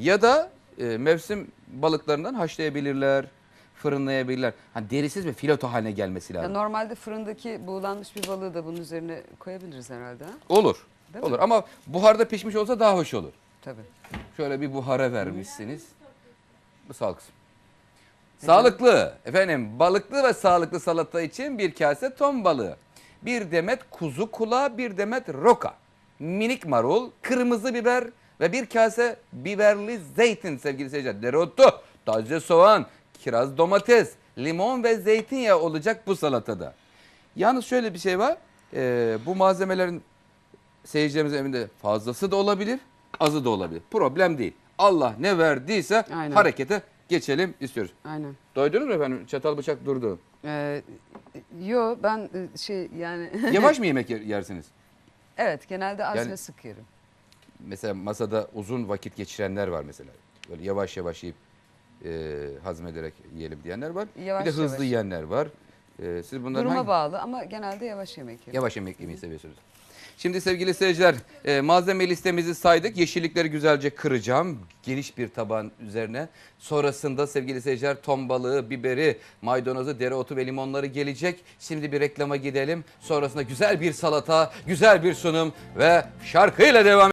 Ya da e, mevsim balıklarından haşlayabilirler, fırınlayabilirler. Hani derisiz ve fileto haline gelmesi Ya lazım. normalde fırındaki buğulanmış bir balığı da bunun üzerine koyabiliriz herhalde. Ha? Olur. Değil mi? olur ama buharda pişmiş olsa daha hoş olur. Tabii. Şöyle bir buhara vermişsiniz. Bu sağlıklı. Sağlıklı. Efendim balıklı ve sağlıklı salata için bir kase ton balığı. Bir demet kuzu kulağı, bir demet roka. Minik marul, kırmızı biber ve bir kase biberli zeytin sevgili seyirciler. Dereotu, taze soğan, kiraz domates, limon ve zeytinyağı olacak bu salatada. Yalnız şöyle bir şey var. Ee, bu malzemelerin seyircilerimizin evinde fazlası da olabilir, azı da olabilir. Problem değil. Allah ne verdiyse Aynen. harekete geçelim istiyoruz. Aynen. Doydunuz mu efendim? Çatal bıçak durdu. Ee, yo ben e, şey yani Yavaş mı yemek yer- yersiniz? evet genelde az Yani- ve sık yerim. Mesela masada uzun vakit geçirenler var mesela. Böyle yavaş yavaş yiyip e, hazmederek yiyelim diyenler var. Yavaş bir de hızlı yavaş. yiyenler var. E, siz bunların Duruma hangi- bağlı ama genelde yavaş yemek yerim. Yavaş yemek yemeyi seviyorsunuz. Şimdi sevgili seyirciler e, malzeme listemizi saydık. Yeşillikleri güzelce kıracağım geniş bir taban üzerine. Sonrasında sevgili seyirciler ton balığı, biberi, maydanozu, dereotu ve limonları gelecek. Şimdi bir reklama gidelim. Sonrasında güzel bir salata, güzel bir sunum ve şarkıyla devam